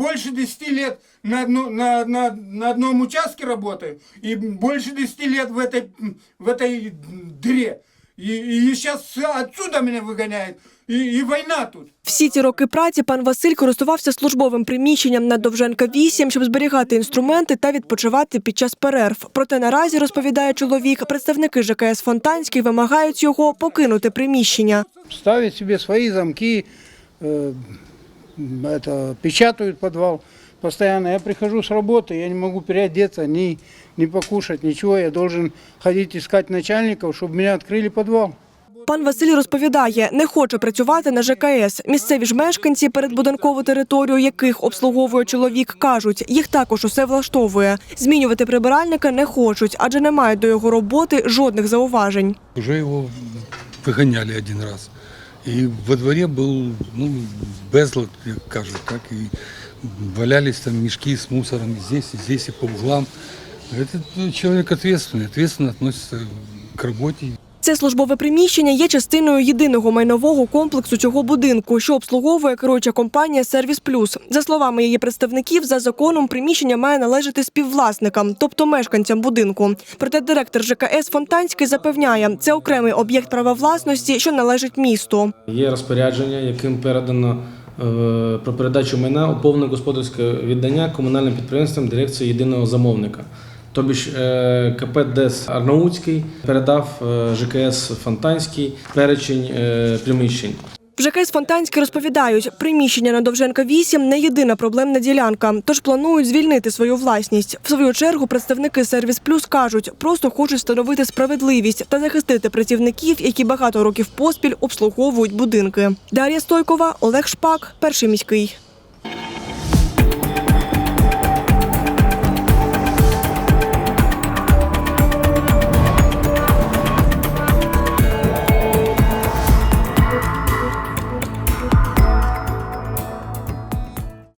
больше 10 лет на, одну, на, на, на одном участке работаю и больше 10 лет в этой, в этой дыре. И, и сейчас отсюда меня выгоняют. И, и война тут. Всі ці роки праці пан Василь користувався службовим приміщенням на Довженка 8, щоб зберігати інструменти та відпочивати під час перерв. Проте наразі, розповідає чоловік, представники ЖКС Фонтанський вимагають його покинути приміщення. ставят себе свои замки, э, это, печатают подвал постоянно. Я прихожу с работы, я не могу переодеться, ни, ни покушать, ничего. Я должен ходить искать начальников, чтобы меня открыли подвал. Пан Василь розповідає, не хоче працювати на ЖКС. Місцеві ж мешканці передбудинкову територію, яких обслуговує чоловік, кажуть, їх також усе влаштовує. Змінювати прибиральника не хочуть, адже не мають до його роботи жодних зауважень. Уже его выгоняли один раз. И во дворе был ну, безлад, как кажут, так и валялись там мешки с мусором и здесь, и здесь, и по углам. Этот ну, человек ответственный, ответственно относится к работе. Це службове приміщення є частиною єдиного майнового комплексу цього будинку, що обслуговує керуюча компанія Сервіс Плюс. За словами її представників, за законом приміщення має належати співвласникам, тобто мешканцям будинку. Проте директор ЖКС Фонтанський запевняє, це окремий об'єкт права власності, що належить місту. Є розпорядження, яким передано е, про передачу майна у повне господарське віддання комунальним підприємствам дирекції єдиного замовника. Тобі ж е, КП ДЕС Арнаутський передав е, ЖКС Фонтанський перечень е, приміщень. В ЖКС Фонтанський розповідають, приміщення на Довженка 8 не єдина проблемна ділянка, тож планують звільнити свою власність. В свою чергу представники Сервіс Плюс кажуть, просто хочуть встановити справедливість та захистити працівників, які багато років поспіль обслуговують будинки. Дар'я Стойкова, Олег Шпак, перший міський.